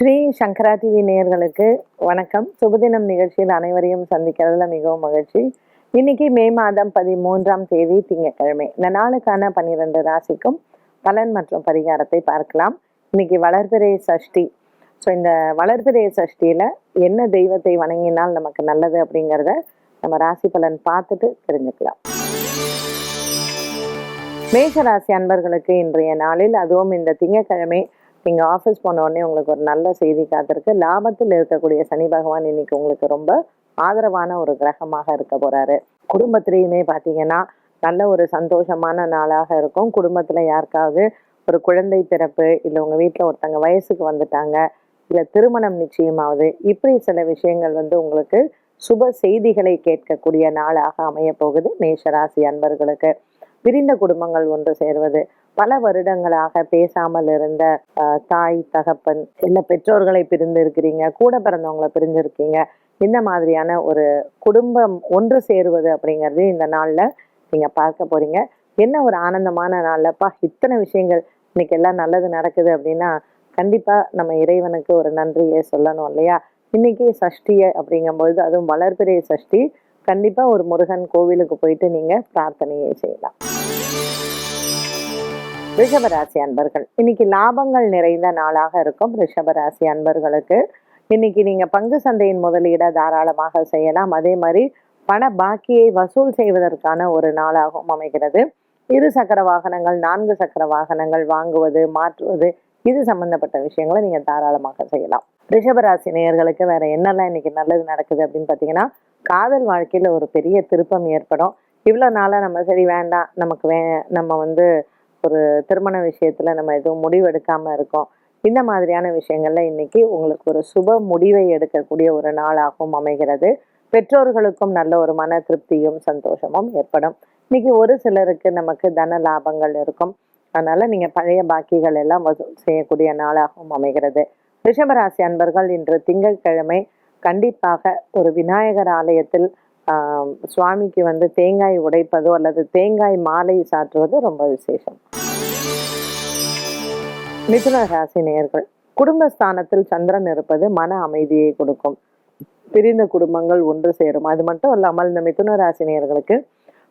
ஸ்ரீ சங்கரா TV நேயர்களுக்கு வணக்கம். சுபதினம் நிகழ்ச்சியில் அனைவரையும் சந்திக்கிறதுல மிகவும் மகிழ்ச்சி. இன்னைக்கு மே மாதம் பதிமூன்றாம் தேதி திங்கட்கிழமை. இந்த நாளுக்கான பன்னிரெண்டு ராசிக்கும் பலன் மற்றும் பரிகாரத்தை பார்க்கலாம். இன்னைக்கு வளர்பிறை சஷ்டி. ஸோ இந்த வளர்பிறை சஷ்டியில என்ன தெய்வத்தை வணங்கினால் நமக்கு நல்லது அப்படிங்கிறத நம்ம ராசி பலன் பார்த்துட்டு தெரிஞ்சுக்கலாம். மேஷ ராசி அன்பர்களுக்கு இன்றைய நாளில் அதுவும் இந்த திங்கட்கிழமை நீங்கள் ஆஃபீஸ் போன உடனே உங்களுக்கு ஒரு நல்ல செய்தி காத்திருக்கு. லாபத்தில் இருக்கக்கூடிய சனி பகவான் இன்னைக்கு உங்களுக்கு ரொம்ப ஆதரவான ஒரு கிரகமாக இருக்க போறாரு. குடும்பத்திலையுமே பார்த்தீங்கன்னா நல்ல ஒரு சந்தோஷமான நாளாக இருக்கும். குடும்பத்தில் யாருக்காவது ஒரு குழந்தை பிறப்பு இல்லை உங்கள் வீட்டில் ஒருத்தங்க வயசுக்கு வந்துட்டாங்க இல்லை திருமணம் நிச்சயமாவது இப்படி சில விஷயங்கள் வந்து உங்களுக்கு சுப செய்திகளை கேட்கக்கூடிய நாளாக அமைய போகுது மேஷராசி அன்பர்களுக்கு. பிரிந்த குடும்பங்கள் ஒன்று சேர்வது. பல வருடங்களாக பேசாமல் இருந்த ஆஹ், தாய் தகப்பன் இல்லை பெற்றோர்களை பிரிந்து இருக்கிறீங்க கூட பிறந்தவங்களை பிரிஞ்சிருக்கீங்க இந்த மாதிரியான ஒரு குடும்பம் ஒன்று சேருவது அப்படிங்கிறது இந்த நாள்ல நீங்க பார்க்க போறீங்க. என்ன ஒரு ஆனந்தமான நாள்லப்பா இத்தனை விஷயங்கள் இன்னைக்கு எல்லாம் நல்லது நடக்குது அப்படின்னா கண்டிப்பா நம்ம இறைவனுக்கு ஒரு நன்றியை சொல்லணும் இல்லையா? இன்னைக்கு சஷ்டியை அப்படிங்கும்பொழுது அதுவும் வளர்பிறை சஷ்டி. கண்டிப்பா ஒரு முருகன் கோவிலுக்கு போயிட்டு நீங்க பிரார்த்தனையை செய்யலாம். ரிஷபராசி அன்பர்கள். இன்னைக்கு லாபங்கள் நிறைந்த நாளாக இருக்கும் ரிஷபராசி அன்பர்களுக்கு. இன்னைக்கு நீங்க பங்கு சந்தையின் முதலீட தாராளமாக செய்யலாம். அதே மாதிரி பண பாக்கியை வசூல் செய்வதற்கான ஒரு நாளாகவும் அமைகிறது. இரு சக்கர வாகனங்கள் நான்கு சக்கர வாகனங்கள் வாங்குவது மாற்றுவது இது சம்பந்தப்பட்ட விஷயங்களை நீங்க தாராளமாக செய்யலாம். ரிஷபராசி நேயர்களுக்கு வேற என்னெல்லாம் இன்னைக்கு நல்லது நடக்குது அப்படின்னு பாத்தீங்கன்னா காதல் வாழ்க்கையில ஒரு பெரிய திருப்பம் ஏற்படும். இவ்வளவு நாளா நம்ம சரி வேண்டாம் நமக்கு வே நம்ம வந்து ஒரு திருமண விஷயத்துல நம்ம எதுவும் முடிவெடுக்காமல் இருக்கோம். இந்த மாதிரியான விஷயங்கள்ல இன்னைக்கு உங்களுக்கு ஒரு சுப முடிவை எடுக்கக்கூடிய ஒரு நாளாகவும் அமைகிறது. பெற்றோர்களுக்கும் நல்ல ஒரு மன திருப்தியும் சந்தோஷமும் ஏற்படும். இன்னைக்கு ஒரு சிலருக்கு நமக்கு தன லாபங்கள் இருக்கும். அதனால நீங்க பழைய பாக்கிகள் எல்லாம் வசூல் செய்யக்கூடிய நாளாகவும் அமைகிறது. ரிஷபராசி அன்பர்கள் இன்று திங்கட்கிழமை கண்டிப்பாக ஒரு விநாயகர் ஆலயத்தில் சுவாமிக்கு வந்து தேங்காய் உடைப்பதோ அல்லது தேங்காய் மாலை சாற்றுவது ரொம்ப விசேஷம். மிதுன ராசி நேயர்கள் குடும்பஸ்தானத்தில் சந்திரன் இருப்பது மன அமைதியை கொடுக்கும். பிரிந்த குடும்பங்கள் ஒன்று சேரும். அது மட்டும் இல்லாமல் இந்த மிதுன ராசி நேயர்களுக்கு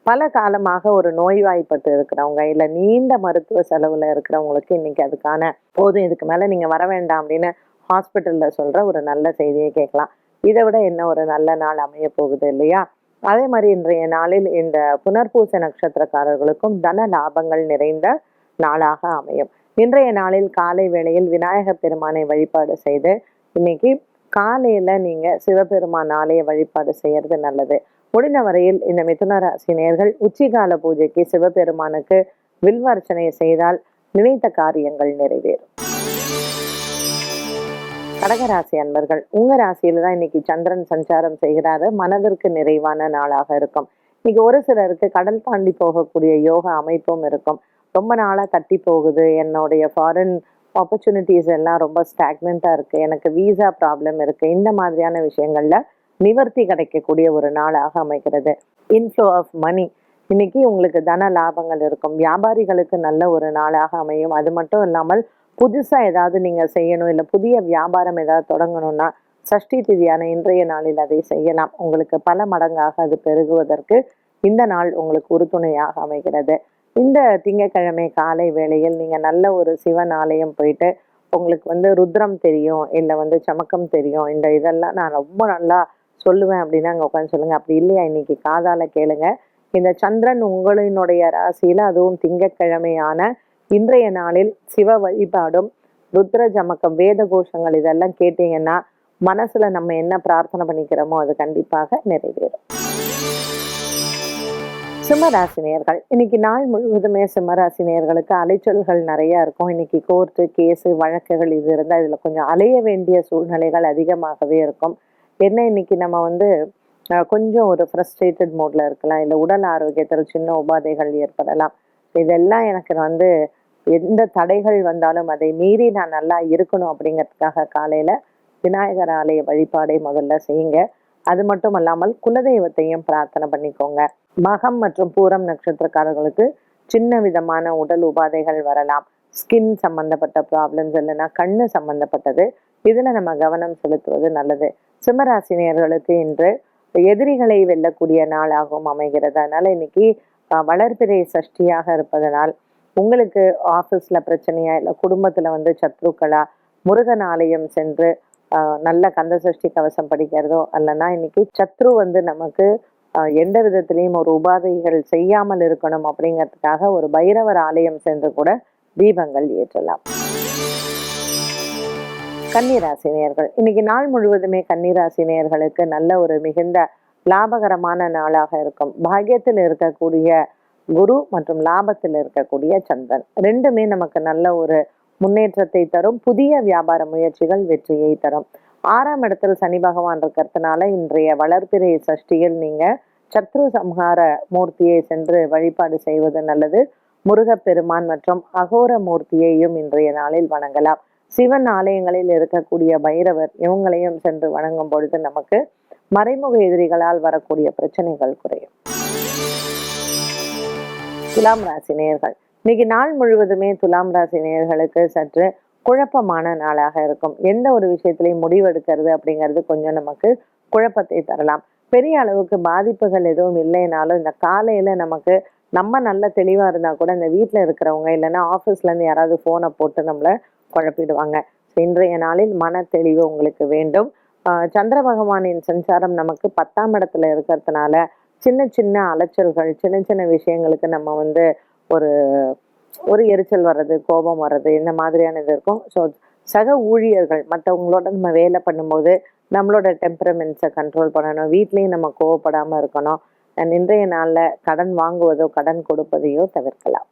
பல காலமாக ஒரு நோய்வாய்ப்பட்டு இருக்கிறவங்க இல்லை நீண்ட மருத்துவ செலவில் இருக்கிறவங்களுக்கு இன்னைக்கு அதுக்கான போதும் இதுக்கு மேலே நீங்கள் வர வேண்டாம் அப்படின்னு ஹாஸ்பிட்டலில் சொல்கிற ஒரு நல்ல செய்தியை கேட்கலாம். இதை விட என்ன ஒரு நல்ல நாள் அமைய போகுது இல்லையா? அதே மாதிரி இன்றைய நாளில் இந்த புனர்பூச நட்சத்திரக்காரர்களுக்கும் தன லாபங்கள் நிறைந்த நாளாக அமையும். இன்றைய நாளில் காலை வேளையில் விநாயகர் பெருமானை வழிபாடு செய்து இன்னைக்கு காலையில நீங்க சிவபெருமான் ஆலய வழிபாடு செய்யறது நல்லது. முடிந்த வரையில் இந்த மிதுன ராசினியர்கள் உச்சிகால பூஜைக்கு சிவபெருமானுக்கு வில்வர்ச்சனை செய்தால் நினைத்த காரியங்கள் நிறைவேறும். கடகராசி அன்பர்கள் உங்க ராசியில தான் இன்னைக்கு சந்திரன் சஞ்சாரம் செய்கிறாரு. மனதிற்கு நிறைவான நாளாக இருக்கும். இன்னைக்கு ஒரு சிலருக்கு கடல் தாண்டி போகக்கூடிய யோக அமைப்பும் இருக்கும். ரொம்ப நாளா தட்டி போகுது. என்னுடைய ஃபாரின் ஆப்பர்ச்சுனிட்டிஸ் எல்லாம் ரொம்ப ஸ்டாக்னண்டா இருக்கு. எனக்கு விசா ப்ராப்ளம் இருக்கு. இந்த மாதிரியான விஷயங்கள்ல நிவர்த்தி கிடைக்கக்கூடிய ஒரு நாளாக அமைகிறது. இன்ஃப்ளோ ஆஃப் மணி இன்னைக்கு உங்களுக்கு தன லாபங்கள் இருக்கும். வியாபாரிகளுக்கு நல்ல ஒரு நாளாக அமையும். அது மட்டும் இல்லாமல் புதுசாக ஏதாவது நீங்கள் செய்யணும் இல்லை புதிய வியாபாரம் ஏதாவது தொடங்கணும்னா சஷ்டி திதியான இன்றைய நாளில் அதை செய்யலாம். உங்களுக்கு பல மடங்காக அது பெருகுவதற்கு இந்த நாள் உங்களுக்கு உறுதுணையாக அமைகிறது. இந்த திங்கட்கிழமை காலை வேளையில் நீங்கள் நல்ல ஒரு சிவன் ஆலயம் போயிட்டு உங்களுக்கு வந்து ருத்ரம் தெரியும் இல்லை வந்து சமக்கம் தெரியும் இந்த இதெல்லாம் நான் ரொம்ப நல்லா சொல்லுவேன் அப்படின்னா அங்கே உட்காந்து சொல்லுங்கள் அப்படி இல்லையா? இன்னைக்கு காதால் கேளுங்க. இந்த சந்திரன் உங்களினுடைய ராசியில் அதுவும் திங்கட்கிழமையான இன்றைய நாளில் சிவ வழிபாடும் ருத்ர ஜமக்கம் வேத கோஷங்கள் இதெல்லாம் கேட்டீங்கன்னா மனசுல நம்ம என்ன பிரார்த்தனை பண்ணிக்கிறோமோ அது கண்டிப்பாக நிறைவேறும். சிம்மராசினியர்கள் இன்னைக்கு நாள் முழுவதுமே சிம்மராசினியர்களுக்கு அலைச்சல்கள் நிறைய இருக்கும். இன்னைக்கு கோர்ட்டு கேஸு வழக்குகள் இது இருந்தால் இதில் கொஞ்சம் அலைய வேண்டிய சூழ்நிலைகள் அதிகமாகவே இருக்கும். என்ன இன்னைக்கு நம்ம வந்து கொஞ்சம் ஒரு ஃப்ரஸ்ட்ரேட்டட் மூடில் இருக்கலாம். இல்லை உடல் ஆரோக்கியத்தில் சின்ன உபாதைகள் ஏற்படலாம். இதெல்லாம் எனக்கு வந்து எந்த தடைகள் வந்தாலும் அதை மீறி நான் நல்லா இருக்கணும் அப்படிங்கிறதுக்காக காலையில விநாயகர் ஆலய வழிபாடை முதல்ல செய்யுங்க. அது மட்டும் அல்லாமல் குலதெய்வத்தையும் பிரார்த்தனை பண்ணிக்கோங்க. மகம் மற்றும் பூரம் நட்சத்திரக்காரர்களுக்கு சின்ன விதமான உடல் உபாதைகள் வரலாம். ஸ்கின் சம்பந்தப்பட்ட ப்ராப்ளம்ஸ் இல்லைன்னா கண்ணு சம்பந்தப்பட்டது. இதுல நம்ம கவனம் செலுத்துவது நல்லது. சிம்மராசினியர்களுக்கு இன்று எதிரிகளை வெல்லக்கூடிய நாளாகவும் அமைகிறது. அதனால இன்னைக்கு வளர்பிறை சஷ்டியாக இருப்பதனால் உங்களுக்கு ஆஃபீஸ்ல பிரச்சனையா இல்லை குடும்பத்துல வந்து சத்ருக்களா முருகன் ஆலயம் சென்று ஆஹ், நல்ல கந்த சஷ்டி கவசம் படிக்கிறதோ அல்லனா இன்னைக்கு சத்ரு வந்து நமக்கு எந்த விதத்திலையும் ஒரு உபாதைகள் செய்யாமல் இருக்கணும் அப்படிங்கிறதுக்காக ஒரு பைரவர் ஆலயம் சென்று கூட தீபங்கள் ஏற்றலாம். கன்னிராசினியர்கள். இன்னைக்கு நாள் முழுவதுமே கன்னிராசினியர்களுக்கு நல்ல ஒரு மிகுந்த லாபகரமான நாளாக இருக்கும். பாக்கியத்தில் இருக்கக்கூடிய குரு மற்றும் லாபத்தில் இருக்கக்கூடிய சந்திரன். ரெண்டுமே நமக்கு நல்ல ஒரு முன்னேற்றத்தை தரும் புதிய வியாபார முயற்சிகள் வெற்றியை தரும். ஆறாம் இடத்தில் சனி பகவான் இருக்கிறதுனால இன்றைய வளர்பிறை சஷ்டியில் நீங்க சத்ரு சம்ஹார மூர்த்தியை சென்று வழிபாடு செய்வது நல்லது. முருகப்பெருமான் மற்றும் அகோர மூர்த்தியையும் இன்றைய நாளில் வணங்கலாம். சிவன் ஆலயங்களில் இருக்கக்கூடிய பைரவர் இவங்களையும் சென்று வணங்கும் பொழுது நமக்கு மறைமுக எதிரிகளால் வரக்கூடிய பிரச்சனைகள் குறையும். துலாம் ராசி நேயர்கள். இன்னைக்கு நாள் முழுவதுமே துலாம் ராசி நேயர்களுக்கு சற்று குழப்பமான நாளாக இருக்கும். எந்த ஒரு விஷயத்திலையும் முடிவெடுக்கிறது அப்படிங்கிறது கொஞ்சம் நமக்கு குழப்பத்தை தரலாம். பெரிய அளவுக்கு பாதிப்புகள் எதுவும் இல்லைனாலும் இந்த காலையில நமக்கு நம்ம நல்ல தெளிவா இருந்தா கூட இந்த வீட்ல இருக்கிறவங்க இல்லைன்னா ஆபீஸ்ல இருந்து யாராவது போனை போட்டு நம்மள குழப்பிடுவாங்க. இன்றைய நாளில் மன தெளிவு உங்களுக்கு வேண்டும். ஆஹ் சந்திர பகவானின் சஞ்சாரம் நமக்கு பத்தாம் இடத்துல இருக்கிறதுனால சின்ன சின்ன அலைச்சல்கள் சின்ன சின்ன விஷயங்களுக்கு நம்ம வந்து ஒரு ஒரு எரிச்சல் வர்றது கோபம் வர்றது இந்த மாதிரியான இது இருக்கும். ஸோ சக ஊழியர்கள் மற்றவங்களோட நம்ம வேலை பண்ணும்போது நம்மளோட டெம்பரமெண்ட்ஸை கண்ட்ரோல் பண்ணணும். வீட்லேயும் நம்ம கோவப்படாமல் இருக்கணும். இன்றைய நாளில் கடன் வாங்குவதோ கடன் கொடுப்பதையோ தவிர்க்கலாம்.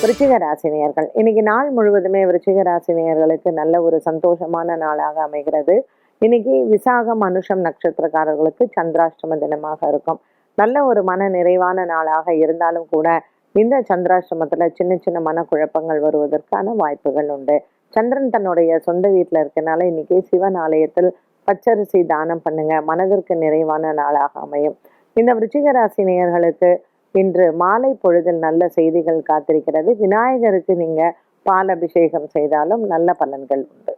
விருச்சிக ராசினியர்கள். இன்னைக்கு நாள் முழுவதுமே விருச்சிக ராசினியர்களுக்கு நல்ல ஒரு சந்தோஷமான நாளாக அமைகிறது. இன்னைக்கு விசாகம் மனுஷம் நட்சத்திரக்காரர்களுக்கு சந்திராஷ்டம தினமாக இருக்கும். நல்ல ஒரு மன நிறைவான நாளாக இருந்தாலும் கூட இந்த சந்திராஷ்டமத்துல சின்ன சின்ன மனக்குழப்பங்கள் வருவதற்கான வாய்ப்புகள் உண்டு. சந்திரன் தன்னுடைய சொந்த வீட்டில் இருக்கனால இன்னைக்கு சிவன் ஆலயத்தில் பச்சரிசி தானம் பண்ணுங்க. மனதிற்கு நிறைவான நாளாக அமையும். இந்த விருச்சிக ராசி நேயர்களுக்கு இன்று மாலை பொழுதில் நல்ல செய்திகள் காத்திருக்கிறது. விநாயகருக்கு நீங்க பால் அபிஷேகம் செய்தாலும் நல்ல பலன்கள் உண்டு.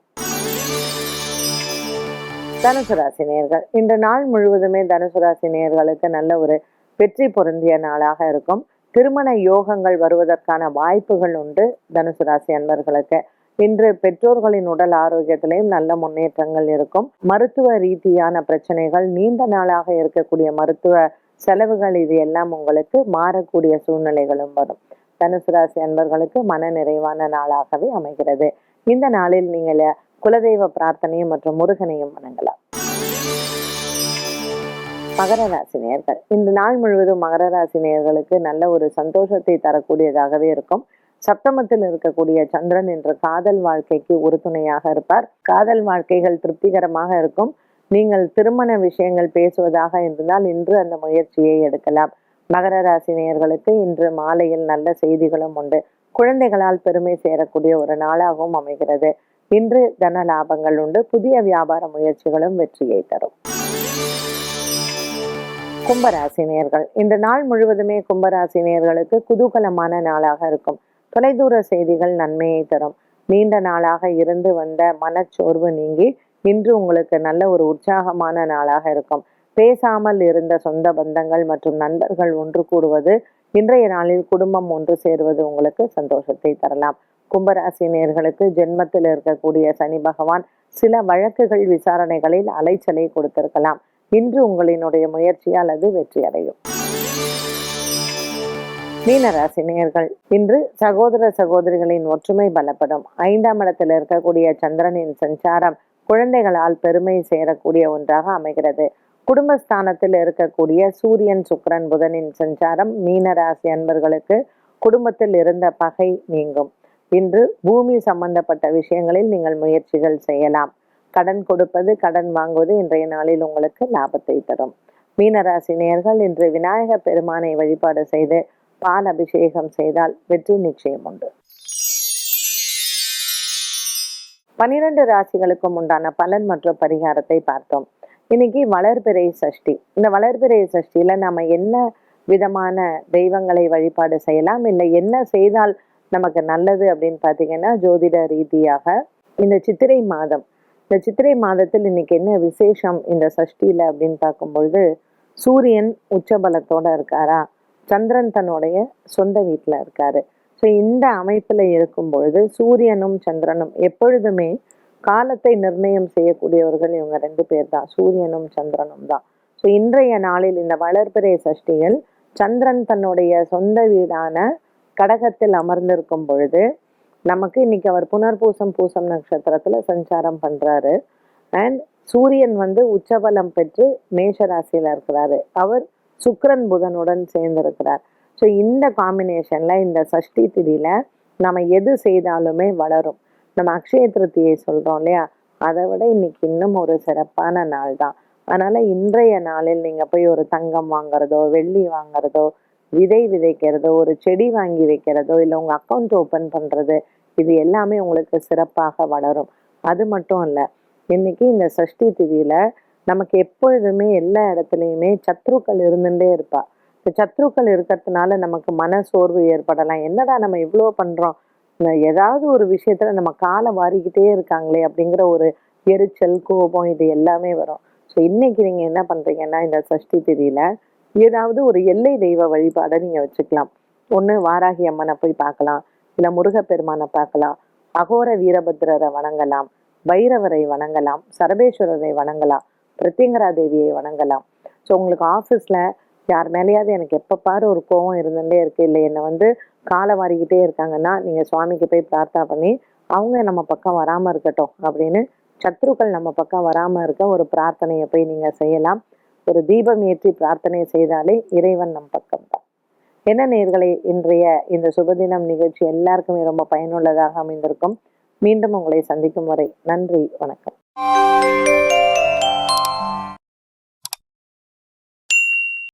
தனுசு ராசி இந்த இன்று நாள் முழுவதுமே தனுசு ராசி நல்ல ஒரு வெற்றி பொருந்திய நாளாக இருக்கும். திருமண யோகங்கள் வருவதற்கான வாய்ப்புகள் உண்டு. தனுசு ராசி அன்பர்களுக்கு. இன்று பெற்றோர்களின் உடல் ஆரோக்கியத்திலையும் நல்ல முன்னேற்றங்கள் இருக்கும். மருத்துவ ரீதியான பிரச்சனைகள் நீண்ட நாளாக இருக்கக்கூடிய மருத்துவ செலவுகள் இது எல்லாம் உங்களுக்கு மாறக்கூடிய சூழ்நிலைகளும் வரும். தனுசு ராசி அன்பர்களுக்கு மன நிறைவான நாளாகவே அமைகிறது. இந்த நாளில் நீங்கள் குலதெய்வ பிரார்த்தனையும் மற்றும் முருகனையும் வணங்கலாம். மகர ராசி நேர்கள் இந்த நாள் முழுவதும் மகர ராசி நேர்களுக்கு நல்ல ஒரு சந்தோஷத்தை தரக்கூடியதாகவே இருக்கும். சப்தமத்தில் இருக்கக்கூடிய சந்திரன் என்ற காதல் வாழ்க்கைக்கு உறுதுணையாக இருப்பார். காதல் வாழ்க்கைகள் திருப்திகரமாக இருக்கும். நீங்கள் திருமண விஷயங்கள் பேசுவதாக இருந்தால் இன்று அந்த முயற்சியை எடுக்கலாம். மகர ராசி நேயர்களுக்கு இன்று மாலையில் நல்ல செய்திகளும் உண்டு. குழந்தைகளால் பெருமை சேரக்கூடிய ஒரு நாளாகவும் அமைகிறது. இன்று தன லாபங்கள் உண்டு. புதிய வியாபார முயற்சிகளும் வெற்றியை தரும். கும்பராசினியர்கள் இந்த நாள் முழுவதுமே கும்பராசினியர்களுக்கு குதூகலமான நாளாக இருக்கும். தொலைதூர செய்திகள் நன்மையை தரும். நீண்ட நாளாக இருந்து வந்த மனச்சோர்வு நீங்கி இன்று உங்களுக்கு நல்ல ஒரு உற்சாகமான நாளாக இருக்கும். பேசாமல் இருந்த சொந்த பந்தங்கள் மற்றும் நண்பர்கள் ஒன்று கூடுவது இன்றைய நாளில் குடும்பம் ஒன்று சேருவது உங்களுக்கு சந்தோஷத்தை தரலாம். கும்பராசினியர்களுக்கு ஜென்மத்தில் இருக்கக்கூடிய சனி பகவான் சில வழக்குகள் விசாரணைகளில் அலைச்சலை கொடுத்திருக்கலாம். இன்று உங்களினுடைய முயற்சியால் அது வெற்றி அடையும் மீனராசி நேயர்கள் இன்று சகோதர சகோதரிகளின் ஒற்றுமை பலப்படும். ஐந்தாம் இடத்தில் இருக்கக்கூடிய சந்திரனின் சஞ்சாரம் குழந்தைகளால் பெருமை சேரக்கூடிய ஒன்றாக அமைகிறது. குடும்பஸ்தானத்தில் இருக்கக்கூடிய சூரியன் சுக்கிரன் புதனின் சஞ்சாரம் மீனராசி அன்பர்களுக்கு குடும்பத்தில் இருந்த பகை நீங்கும். இன்று பூமி சம்பந்தப்பட்ட விஷயங்களில் நீங்கள் முயற்சிகள் செய்யலாம். கடன் கொடுப்பது கடன் வாங்குவது இன்றைய நாளில் உங்களுக்கு லாபத்தை தரும். மீனராசி நேர்கள் இன்று விநாயக பெருமானை வழிபாடு செய்து பால் அபிஷேகம் செய்தால் வெற்றி நிச்சயம் உண்டு. பனிரெண்டு ராசிகளுக்கும் உண்டான பலன் மற்றும் பரிகாரத்தை பார்த்தோம். இன்னைக்கு வளர்பிறை சஷ்டி. இந்த வளர்பிறை சஷ்டியில நாம என்ன விதமான தெய்வங்களை வழிபாடு செய்யலாம் இல்லை என்ன செய்தால் நமக்கு நல்லது அப்படின்னு பார்த்தீங்கன்னா ஜோதிட ரீதியாக இந்த சித்திரை மாதம். இந்த சித்திரை மாதத்தில் இன்னைக்கு என்ன விசேஷம் இந்த சஷ்டியில அப்படின்னு பார்க்கும்பொழுது சூரியன் உச்சபலத்தோட இருக்காரா? சந்திரன் தன்னுடைய சொந்த வீட்டில் இருக்காரு. ஸோ இந்த அமைப்பில் இருக்கும் பொழுது சூரியனும் சந்திரனும் எப்பொழுதுமே காலத்தை நிர்ணயம் செய்யக்கூடியவர்கள் இவங்க ரெண்டு பேர் தான் சூரியனும் சந்திரனும் தான். ஸோ இன்றைய நாளில் இந்த வளர்பிறை சஷ்டியில் சந்திரன் தன்னுடைய சொந்த வீடான கடகத்தில் அமர்ந்திருக்கும் பொழுது நமக்கு இன்னைக்கு அவர் புனர்பூசம் பூசம் நட்சத்திரத்துல சஞ்சாரம் பண்றாரு. அண்ட் சூரியன் வந்து உச்சபலம் பெற்று மேஷ ராசியில இருக்கிறாரு. அவர் சுக்கரன் புதனுடன் சேர்ந்திருக்கிறார். ஸோ இந்த காம்பினேஷன்ல இந்த சஷ்டி திதியில நம்ம எது செய்தாலுமே வளரும். நம்ம அக்ஷய திருத்தியை சொல்றோம் இல்லையா? அதை விட இன்னைக்கு இன்னும் ஒரு சிறப்பான நாள் தான். அதனால இன்றைய நாளில் நீங்க போய் ஒரு தங்கம் வாங்குறதோ வெள்ளி வாங்குறதோ விதை விதைக்கிறதோ ஒரு செடி வாங்கி வைக்கிறதோ இல்லை உங்க அக்கௌண்ட் ஓபன் பண்றது இது எல்லாமே உங்களுக்கு சிறப்பாக வளரும். அது மட்டும் இல்லை இன்னைக்கு இந்த சஷ்டி திதியில நமக்கு எப்பொழுதுமே எல்லா இடத்துலையுமே சத்ருக்கள் இருந்துட்டே இருப்பா. இந்த சத்ருக்கள் இருக்கிறதுனால நமக்கு மன சோர்வு ஏற்படலாம். என்னடா நம்ம இவ்வளோ பண்றோம்? ஏதாவது ஒரு விஷயத்துல நம்ம காலை வாரிக்கிட்டே இருக்காங்களே அப்படிங்கிற ஒரு எரிச்சல் கோபம் இது எல்லாமே வரும். ஸோ இன்னைக்கு நீங்க என்ன பண்றீங்கன்னா இந்த சஷ்டி திதியில ஏதாவது ஒரு எல்லை தெய்வ வழிபாடை நீங்க வச்சுக்கலாம். ஒண்ணு வாராகி அம்மனை போய் பார்க்கலாம். இல்ல முருகப்பெருமானை பார்க்கலாம். அகோர வீரபத்ரரை வணங்கலாம். பைரவரை வணங்கலாம். சரபேஸ்வரரை வணங்கலாம். பிரத்யங்கரா தேவியை வணங்கலாம். ஸோ உங்களுக்கு ஆஃபீஸ்ல யார் மேலேயாவது எனக்கு எப்போ பாரு ஒரு கோவம் இருந்துட்டே இருக்கு இல்லை என்னை வந்து காலை வாரிக்கிட்டே இருக்காங்கன்னா நீங்க சுவாமிக்கு போய் பிரார்த்தனை பண்ணி அவங்க நம்ம பக்கம் வராம இருக்கட்டும் அப்படின்னு சத்ருக்கள் நம்ம பக்கம் வராம இருக்க ஒரு பிரார்த்தனையை போய் நீங்க செய்யலாம். ஒரு தீபம் ஏற்றி பிரார்த்தனை செய்தாலே இறைவன் நம் பக்கம் தான் என்ன நேர்களை இன்றைய இந்த சுபதினம் நிகழ்ச்சி எல்லாருக்குமே ரொம்ப பயனுள்ளதாக அமைந்திருக்கும். மீண்டும் உங்களை சந்திக்கும் வரை நன்றி வணக்கம்.